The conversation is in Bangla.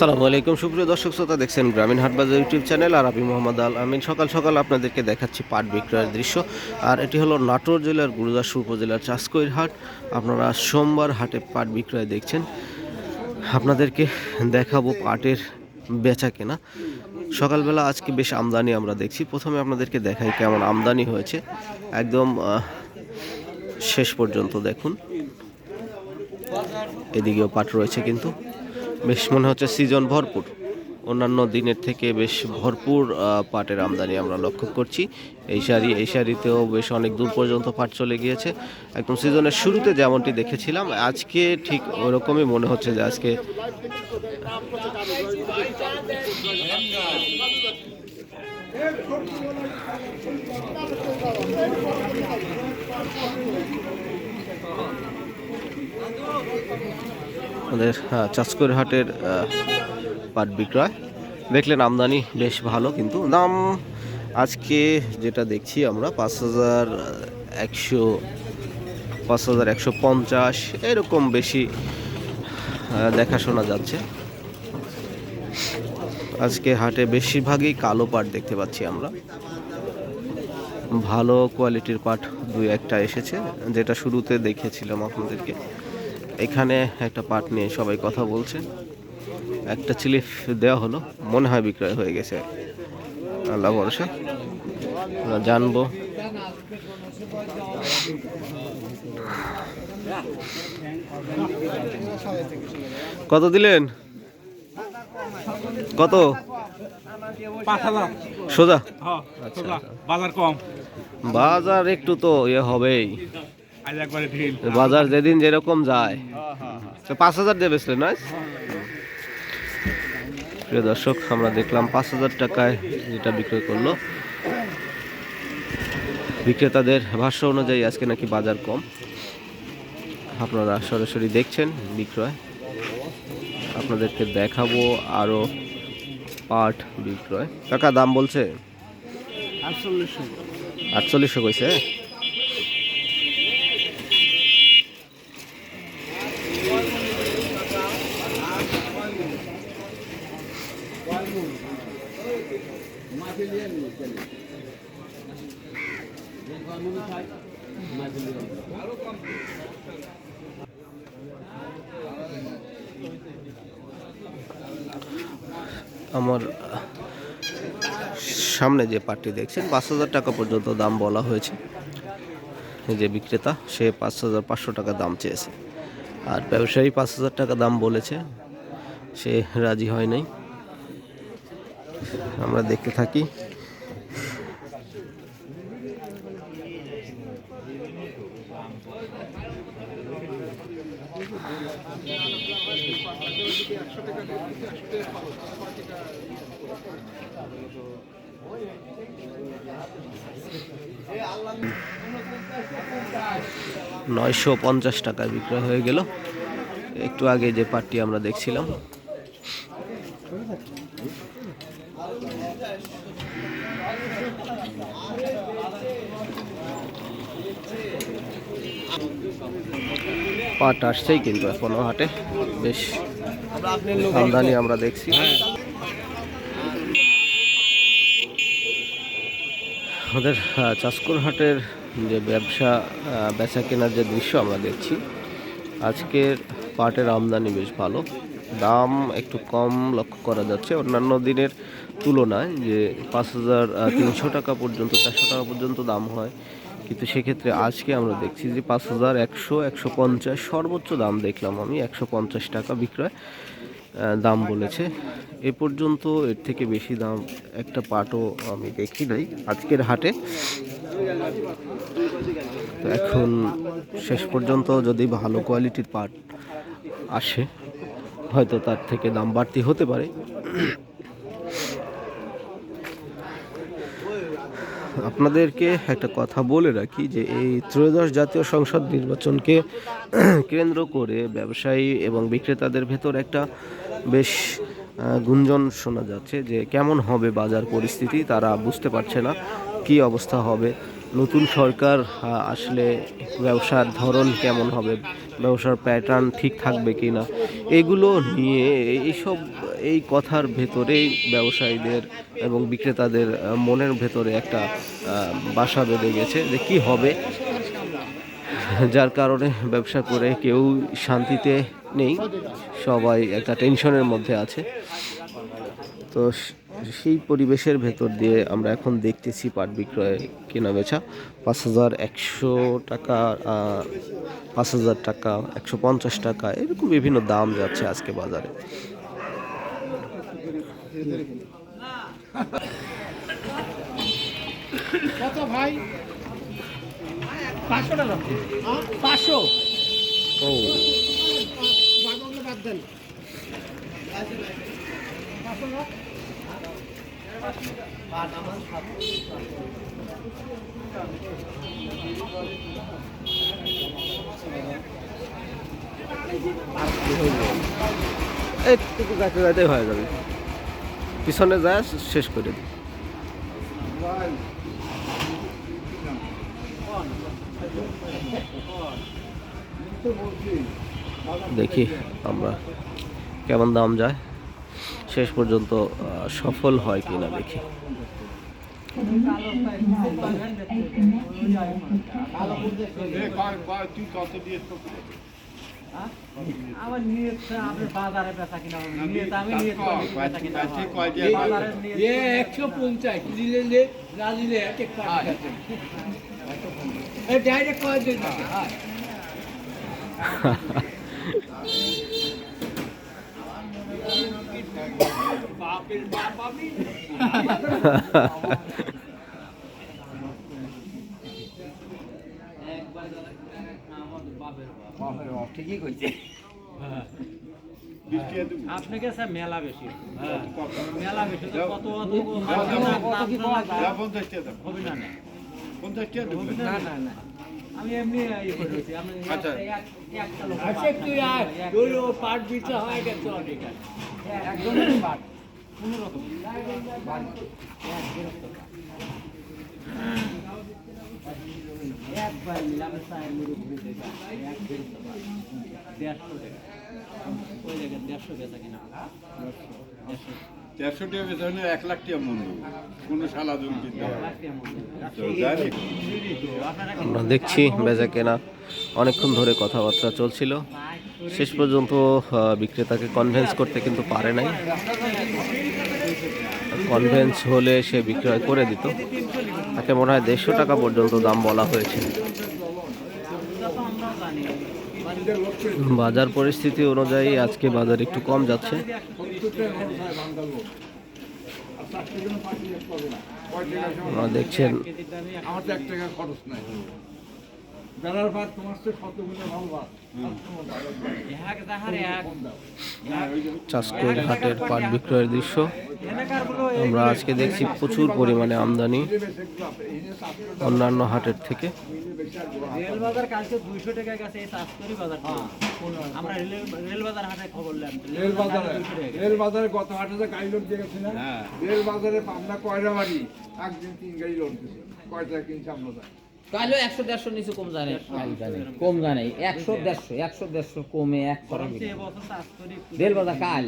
আসসালামু আলাইকুম। সুপ্রিয় দর্শক শ্রোতা, দেখছেন গ্রামীণ হাট বাজার ইউটিউব চ্যানেল আর আমি মোহাম্মদ আল আমিন। সকাল সকাল আপনাদেরকে দেখাচ্ছি পাট বিক্রয়ের দৃশ্য। আর এটি হলো নাটোর জেলার গুরুদাসপুর উপজেলার চাষকৈর হাট। আপনারা সোমবার হাটে পাট বিক্রয় দেখছেন। আপনাদেরকে দেখাবো পাটের বেচা কেনা। সকালবেলা আজকে বেশ আমদানি আমরা দেখছি। প্রথমে আপনাদেরকে দেখাই কেমন আমদানি হয়েছে। একদম শেষ পর্যন্ত দেখুন। এদিকেও পাট রয়েছে কিন্তু। বেশ মনে হচ্ছে সিজন ভরপুর। অন্যান্য দিনের থেকে বেশ ভরপুর পাটের আমদানি আমরা লক্ষ্য করছি। এই শাড়ি এই শাড়িতেও বেশ অনেক দূর পর্যন্ত পাট চলে গিয়েছে। একদম সিজনের শুরুতে যেমনটি দেখেছিলাম, আজকে ঠিক ওরকমই মনে হচ্ছে যে আজকে আমাদের চাঁচকর হাটের পাট বিক্রয়। দেখলেন আমদানি বেশ ভালো, কিন্তু দাম আজকে যেটা দেখছি আমরা, পাঁচ হাজার একশো, পাঁচ হাজার একশো পঞ্চাশ, এরকম বেশি দেখাশোনা যাচ্ছে। আজকে হাটে বেশিরভাগই কালো পাট দেখতে পাচ্ছি আমরা। ভালো কোয়ালিটির পাট দুই একটা এসেছে, যেটা শুরুতে দেখেছিলাম আপনাদেরকে। এখানে একটা পাট নিয়ে সবাই কথা বলছে। একটা চিলিফ দেওয়া হলো মনে হয় বিক্রয় হয়ে গেছে। আল্লাহ ভরসা। আমরা জানব। কত দিলেন? কত? সোজা? হ্যাঁ বাজার কম। বাজার একটু তো ইয়ে হবেই। বাজার যেদিন যেরকম যায়। তো পাঁচ হাজার দিয়ে বেচলেন নয়? প্রিয় দর্শক আমরা দেখলাম পাঁচ হাজার টাকায় যেটা বিক্রয় করল। বিক্রেতাদের ভাষ্য অনুযায়ী আজকে নাকি বাজার কম। আপনারা সরাসরি দেখছেন বিক্রয়। আপনাদেরকে দেখাবো আরও পাট বিক্রয়। কাকা দাম বলছে? আটচল্লিশশো। আটচল্লিশশো কইছে? আমার সামনে যে পাটটি দেখছেন, পাঁচ হাজার টাকা পর্যন্ত দাম বলা হয়েছে। যে বিক্রেতা, সে পাঁচ হাজার পাঁচশো টাকা দাম চেয়েছে। আর ব্যবসায়ী পাঁচ হাজার টাকা দাম বলেছে, সে রাজি হয় নাই। আমরা দেখতে থাকি। নয়শো পঞ্চাশ টাকায় বিক্রয় হয়ে গেল। একটু আগে যে পাটটি আমরা দেখছিলাম। পাট আসছেই কিন্তু এখনও হাটে। বেশ আমদানি আমরা দেখছি। আমাদের আহ, চাষকর হাটের যে ব্যবসা বেচা কেনার যে দৃশ্য আমরা দেখছি আজকের পাটের আমদানি বেশ ভালো। দাম একটু কম লক্ষ্য করা যাচ্ছে। অন্যান্য দিনের তুলনায় যে পাঁচ হাজার তিনশো টাকা পর্যন্ত চারশো টাকা পর্যন্ত দাম হয়। কিন্তু সেক্ষেত্রে আজকে আমরা দেখছি যে পাঁচ হাজার একশো একশো পঞ্চাশ সর্বোচ্চ দাম দেখলাম আমি, একশো পঞ্চাশ টাকা বিক্রয় দাম বলেছে। এ পর্যন্ত এর থেকে বেশি দাম একটা পাটও আমি দেখি নাই আজকের হাটে। তো এখন শেষ পর্যন্ত যদি ভালো কোয়ালিটির পাট আসে, হয়তো তার থেকে দাম বাড়তি হতে পারে। আপনাদেরকে একটা কথা বলে রাখি যে এই ত্রয়োদশ জাতীয় সংসদ নির্বাচনকে কেন্দ্র করে ব্যবসায়ী এবং বিক্রেতাদের ভেতর একটা বেশ গুঞ্জন শোনা যাচ্ছে যে কেমন হবে বাজার পরিস্থিতি, তারা বুঝতে পারছে না কি অবস্থা হবে। নতুন সরকার আসলে ব্যবসার ধরন কেমন হবে? ব্যবসার প্যাটার্ন ঠিক থাকবে কি না এগুলো নিয়ে, এইসব, এই কথার ভেতরেই ব্যবসায়ীদের এবং বিক্রেতাদের মনের ভেতরে একটা বাসা বেঁধে গেছে যে কি হবে? যার কারণে ব্যবসা করে কেউ শান্তিতে নেই। সবাই একটা টেনশনের মধ্যে আছে। তো সেই পরিবেশের ভেতর দিয়ে আমরা এখন দেখতেছি পাট বিক্রয় কেনা বেচা পাঁচ হাজার একশো টাকা পাঁচ হাজার টাকা একশো পঞ্চাশ টাকা এরকম বিভিন্ন দাম যাচ্ছে আজকে বাজারে। কত ভাই? পাঁচশো টাকা। পাঁচশো? ও। বাদ দেন। একটু গাছে গাছে হয়ে যাবে। পিছনে যায়, শেষ করে দিই। দেখি আমরা কেমন দাম যায়। শেষ পর্যন্ত সফল হয় কিনা দেখি আমার নিয়ত আপনার বাজারে বেচা কিনা নিয়ত আমি নিয়ত বেচা কিনা হবে। কয় বাজারের নিয়ত- এ একশো পঞ্চাশ নিলে লে এক এক কাজ এ ডাইরেক্ট কয় দিন বাপের বাপ আমি ঠিকই কইছে আপনাকে স্যার মেলা বেশি মেলা বেশি কত অত হবে না না না আমি এমনি ইয়ে করে আমি আচ্ছা। আসে তুই ও পাট হয়ে গেছে অনেক। একজনের কোনো রকম একবার নিলাম দেখা এক দেড়শো বাট দেড়শো টাকা। ওই জায়গায় দেড়শো বেচা কিনা? দেড়শো। দেড়শো টাকা বেতনে এক লাখ টাকা মন কোনো সালা কিনতে আমরা দেখছি বেচা কেনা। অনেকক্ষণ ধরে কথাবার্তা চলছিল। শেষ পর্যন্ত বিক্রেতাকে কনভেন্স করতে কিন্তু পারে নাই। কনভেন্স হলে সে বিক্রয় করে দিত। তাকে মনে হয় দেড়শো টাকা পর্যন্ত দাম বলা হয়েছে। বাজার পরিস্থিতি অনুযায়ী আজকে বাজার একটু কম যাচ্ছে। দেখছেন আমার তো এক টাকা খরচ নাই। বেলার ভাত তোমার তো শত ভালো ভাত। এক দেখার এক চাষকোর ঘাটের পাট বিক্রয়ের দৃশ্য। আমরা আজকে দেখছি প্রচুর পরিমাণে আমদানি অন্যান্য হাটের থেকে। রেল বাজার কালকে দুইশো টাকা গেছে এই চাষকরি বাজার আমরা রেল রেল বাজার হাটে খবর নিলাম। রেল বাজারে দুইশো টাকা গেছে। রেল বাজারে গত হাটে যে গাড়ি লোড দিয়ে গেছে হ্যাঁ। রেল বাজারে পাবনা কয়টা বাড়ি একদিন তিন গাড়ি লোড দিছে। কয়টা কিনছে আমরা জানি। তাহলে একশো দেড়শো নিচে কম জানে। কম জানে। একশো দেড়শো একশো দেড়শো কমে এক বরঞ্চ এবছর রেল বাজার কাল।